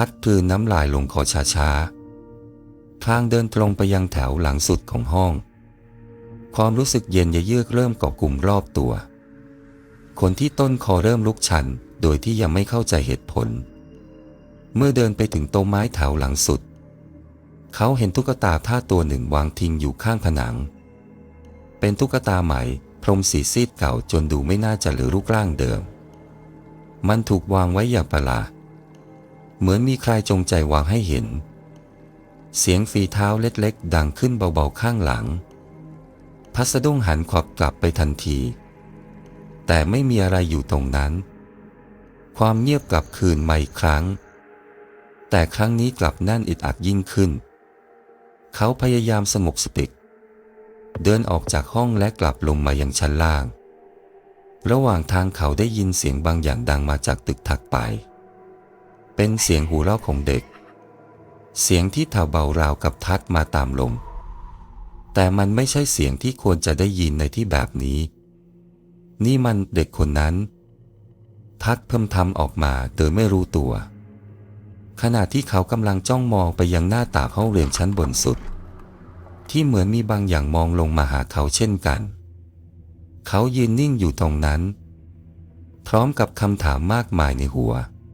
ทัดกลืนน้ำลายลงคอช้าๆพลางเดินตรงไปยังแถวหลังสุดของห้อง ความรู้สึกเย็นยะเยือกเริ่มเกาะกลุ่มรอบตัว คนที่ต้นคอเริ่มลุกชันโดยที่ยังไม่เข้าใจเหตุผล เมื่อเดินไปถึงโต๊ะไม้แถวหลังสุด เขาเห็นตุ๊กตาท่าตัวหนึ่งวางทิ้งอยู่ข้างผนัง เป็นตุ๊กตาใหม่พรมสีซีดเก่าจนดูไม่น่าจะเหลือรูปร่างเดิม มันถูกวางไว้อย่างประหลาด เหมือนมีใครจงใจวางให้เห็น เสียงฝีเท้าเล็กๆ ดังขึ้นเบาๆข้างหลัง พัสดุ้งหันขวับกลับไปทันที แต่ไม่มีอะไรอยู่ตรงนั้น ความเงียบกลับคืนมาอีกครั้ง แต่ครั้งนี้กลับแน่นอึดอัดยิ่งขึ้น เขาพยายามสงบสติเดินออกจากห้องและกลับลงมายังชั้นล่าง ระหว่างทางเขาได้ยินเสียงบางอย่างดังมาจากตึกถัดไป เป็นเสียงหูเราะของเด็ก เสียงที่แผ่วเบาราวกับทัดมาตามลม แต่มันไม่ใช่เสียงที่ควรจะได้ยินในที่แบบนี้ นี่มันเด็กคนนั้น ทัดเพิ่มทำออกมาโดยไม่รู้ตัว ขณะที่เขากำลังจ้องมองไปยังหน้าต่างห้องเรียนชั้นบนสุด ที่เหมือนมีบางอย่างมองลงมาหาเขาเช่นกัน เขายืนนิ่งอยู่ตรงนั้น พร้อมกับคำถามมากมายในหัว